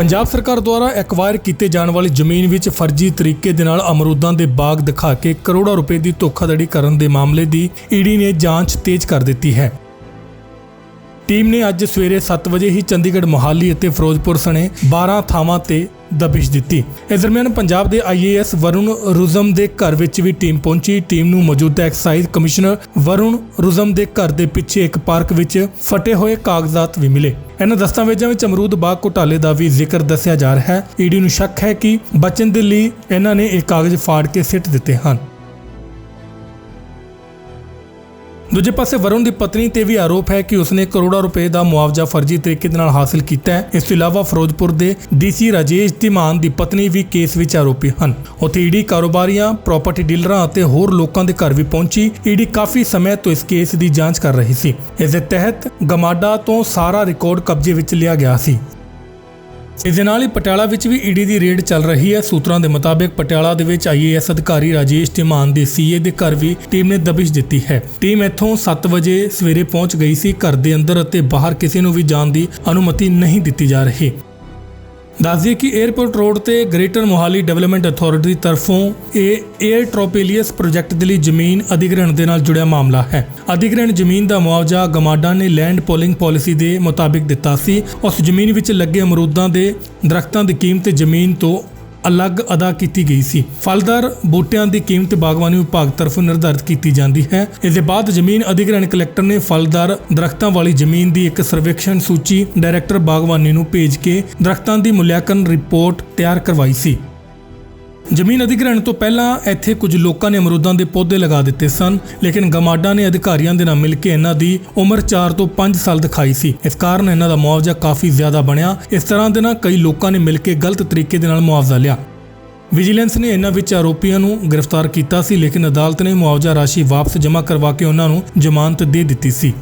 ਪੰਜਾਬ ਸਰਕਾਰ ਦੁਆਰਾ ਐਕਵਾਇਰ ਕੀਤੇ ਜਾਣ ਵਾਲੀ ਜ਼ਮੀਨ ਵਿੱਚ ਫਰਜ਼ੀ ਤਰੀਕੇ ਦੇ ਨਾਲ ਅਮਰੂਦਾਂ ਦੇ ਬਾਗ ਦਿਖਾ ਕੇ ਕਰੋੜਾਂ ਰੁਪਏ ਦੀ ਧੋਖਾਧੜੀ ਕਰਨ ਦੇ ਮਾਮਲੇ ਦੀ ਈਡੀ ਨੇ ਜਾਂਚ ਤੇਜ਼ ਕਰ ਦਿੱਤੀ ਹੈ। ਟੀਮ ਨੇ ਅੱਜ ਸਵੇਰੇ 7 ਵਜੇ ਹੀ ਚੰਡੀਗੜ੍ਹ ਮੋਹਾਲੀ ਅਤੇ ਫਿਰੋਜ਼ਪੁਰ ਸਣੇ 12 ਥਾਵਾਂ ਤੇ ਦਬਿਸ਼ ਦਿੱਤੀ। ਇਸ ਦਰਮਿਆਨ ਪੰਜਾਬ ਦੇ ਆਈਏਐਸ ਵਰੁਣ ਰੁਜ਼ਮ ਦੇ ਘਰ ਵਿੱਚ ਵੀ ਟੀਮ ਪਹੁੰਚੀ। ਟੀਮ ਨੂੰ ਮੌਜੂਦਾ ਐਕਸਾਈਜ਼ ਕਮਿਸ਼ਨਰ ਵਰੁਣ ਰੁਜ਼ਮ ਦੇ ਘਰ ਦੇ ਪਿੱਛੇ ਇੱਕ ਪਾਰਕ ਵਿੱਚ ਫਟੇ ਹੋਏ ਕਾਗਜ਼ਾਤ ਵੀ ਮਿਲੇ। ਇਹਨਾਂ ਦਸਤਾਵੇਜ਼ਾਂ ਵਿੱਚ ਅਮਰੂਦ ਬਾਗ ਘੁਟਾਲੇ ਦਾ ਵੀ ਜ਼ਿਕਰ ਦੱਸਿਆ ਜਾ ਰਿਹਾ ਹੈ। ਈਡੀ ਨੂੰ ਸ਼ੱਕ ਹੈ ਕਿ ਬਚਨ ਦੇ ਲਈ ਇਹਨਾਂ ਨੇ ਇਹ ਕਾਗਜ਼ ਫਾੜ ਕੇ ਸਿੱਟ ਦਿੱਤੇ ਹਨ। ਦੂਜੇ ਪਾਸੇ ਵਰੁਣ ਦੀ ਪਤਨੀ ਤੇ ਵੀ ਆਰੋਪ ਹੈ ਕਿ ਉਸਨੇ ਕਰੋੜਾਂ ਰੁਪਏ ਦਾ ਮੁਆਵਜ਼ਾ ਫਰਜ਼ੀ ਤਰੀਕੇ ਦੇ ਨਾਲ ਹਾਸਲ ਕੀਤਾ ਹੈ। ਇਸ ਤੋਂ ਇਲਾਵਾ ਫਿਰੋਜ਼ਪੁਰ ਦੇ ਡੀਸੀ ਰਾਜੇਸ਼ ਧੀਮਾਨ ਦੀ ਪਤਨੀ ਵੀ ਕੇਸ ਵਿੱਚ ਆਰੋਪੀ ਹਨ। ਉੱਥੇ ਈਡੀ ਕਾਰੋਬਾਰੀਆਂ, ਪ੍ਰਾਪਰਟੀ ਡੀਲਰਾਂ ਅਤੇ ਹੋਰ ਲੋਕਾਂ ਦੇ ਘਰ ਵੀ ਪਹੁੰਚੀ। ਈਡੀ ਕਾਫੀ ਸਮੇਂ ਤੋਂ ਇਸ ਕੇਸ ਦੀ ਜਾਂਚ ਕਰ ਰਹੀ ਸੀ। ਇਸ ਦੇ ਤਹਿਤ ਗਮਾਡਾ ਤੋਂ ਸਾਰਾ ਰਿਕਾਰਡ ਕਬਜ਼ੇ ਵਿੱਚ ਲਿਆ ਗਿਆ ਸੀ। ਇਸ ਦੇ ਨਾਲ ਹੀ ਪਟਿਆਲਾ ਵਿੱਚ ਵੀ ਈਡੀ ਦੀ ਰੇਡ ਚੱਲ ਰਹੀ ਹੈ। ਸੂਤਰਾਂ ਦੇ ਮੁਤਾਬਕ ਪਟਿਆਲਾ ਦੇ ਵਿੱਚ ਆਈਏਐਸ ਅਧਿਕਾਰੀ ਰਾਜੇਸ਼ ਧੀਮਾਨ ਦੇ ਸੀਏ ਦੇ ਘਰ ਵੀ ਟੀਮ ਨੇ ਦਬਿਸ਼ ਦਿੱਤੀ ਹੈ। ਟੀਮ ਇੱਥੋਂ 7 ਵਜੇ ਸਵੇਰੇ ਪਹੁੰਚ ਗਈ ਸੀ। ਘਰ ਦੇ ਅੰਦਰ ਅਤੇ ਬਾਹਰ ਕਿਸੇ ਨੂੰ ਵੀ ਜਾਣ ਦੀ ਅਨੁਮਤੀ ਨਹੀਂ ਦਿੱਤੀ ਜਾ ਰਹੀ। ਦੱਸ ਕਿ 에ਅਰਪੋਰਟ ਰੋਡ ਤੇ ਗ੍ਰੇਟਰ ਮੋਹਾਲੀ ਡਿਵੈਲਪਮੈਂਟ ਅਥਾਰਟੀ ਦੀ ਤਰਫੋਂ ਇਹ 에ਅਰ ਟ੍ਰੋਪੇਲੀਅਸ ਪ੍ਰੋਜੈਕਟ ਦੇ ਲਈ ਜ਼ਮੀਨ ਅਧਿਗ੍ਰਹਿਣ ਦੇ ਨਾਲ ਜੁੜਿਆ ਮਾਮਲਾ ਹੈ। ਅਧਿਗ੍ਰਹਿਣ ਜ਼ਮੀਨ ਦਾ ਮੁਆਵਜ਼ਾ ਗਮਾਡਾ ਨੇ ਲੈਂਡ ਪੋਲਿੰਗ ਪਾਲਿਸੀ ਦੇ ਮੁਤਾਬਿਕ ਦਿੱਤਾ ਸੀ। ਉਸ ਜ਼ਮੀਨ ਵਿੱਚ ਲੱਗੇ ਅਮਰੂਦਾਂ ਦੇ ਦਰਖਤਾਂ ਦੀ ਕੀਮਤ ਜ਼ਮੀਨ ਤੋਂ ਅਲੱਗ ਅਦਾ ਕੀਤੀ ਗਈ ਸੀ। ਫਲਦਾਰ ਬੂਟਿਆਂ ਦੀ ਕੀਮਤ ਬਾਗਬਾਨੀ ਵਿਭਾਗ ਤਰਫੋਂ ਨਿਰਧਾਰਿਤ ਕੀਤੀ ਜਾਂਦੀ ਹੈ। ਇਸ ਦੇ ਬਾਅਦ ਜ਼ਮੀਨ ਅਧਿਗ੍ਰਹਿਣ ਕਲੈਕਟਰ ਨੇ ਫਲਦਾਰ ਦਰਖਤਾਂ ਵਾਲੀ ਜ਼ਮੀਨ ਦੀ ਇੱਕ ਸਰਵੇਖਣ ਸੂਚੀ ਡਾਇਰੈਕਟਰ ਬਾਗਬਾਨੀ ਨੂੰ ਭੇਜ ਕੇ ਦਰਖਤਾਂ ਦੀ ਮੁੱਲਿਆਂਕਣ ਰਿਪੋਰਟ ਤਿਆਰ ਕਰਵਾਈ ਸੀ। ਜ਼ਮੀਨ ਅਧਿਗ੍ਰਹਿਣ ਤੋਂ ਪਹਿਲਾਂ ਇੱਥੇ ਕੁਝ ਲੋਕਾਂ ਨੇ ਅਮਰੂਦਾਂ ਦੇ ਪੌਦੇ ਲਗਾ ਦਿੱਤੇ ਸਨ, ਲੇਕਿਨ ਗਮਾਡਾ ਨੇ ਅਧਿਕਾਰੀਆਂ ਦੇ ਨਾਲ ਮਿਲ ਕੇ ਇਹਨਾਂ ਦੀ ਉਮਰ 4 ਤੋਂ 5 ਸਾਲ ਦਿਖਾਈ ਸੀ। ਇਸ ਕਾਰਨ ਇਹਨਾਂ ਦਾ ਮੁਆਵਜ਼ਾ ਕਾਫੀ ਜ਼ਿਆਦਾ ਬਣਿਆ। ਇਸ ਤਰ੍ਹਾਂ ਦੇ ਨਾਲ ਕਈ ਲੋਕਾਂ ਨੇ ਮਿਲ ਕੇ ਗਲਤ ਤਰੀਕੇ ਦੇ ਨਾਲ ਮੁਆਵਜ਼ਾ ਲਿਆ। ਵਿਜੀਲੈਂਸ ਨੇ ਇਹਨਾਂ ਵਿੱਚ ਆਰੋਪੀਆਂ ਨੂੰ ਗ੍ਰਿਫਤਾਰ ਕੀਤਾ ਸੀ, ਲੇਕਿਨ ਅਦਾਲਤ ਨੇ ਮੁਆਵਜ਼ਾ ਰਾਸ਼ੀ ਵਾਪਸ ਜਮ੍ਹਾਂ ਕਰਵਾ ਕੇ ਉਹਨਾਂ ਨੂੰ ਜ਼ਮਾਨਤ ਦੇ ਦਿੱਤੀ ਸੀ।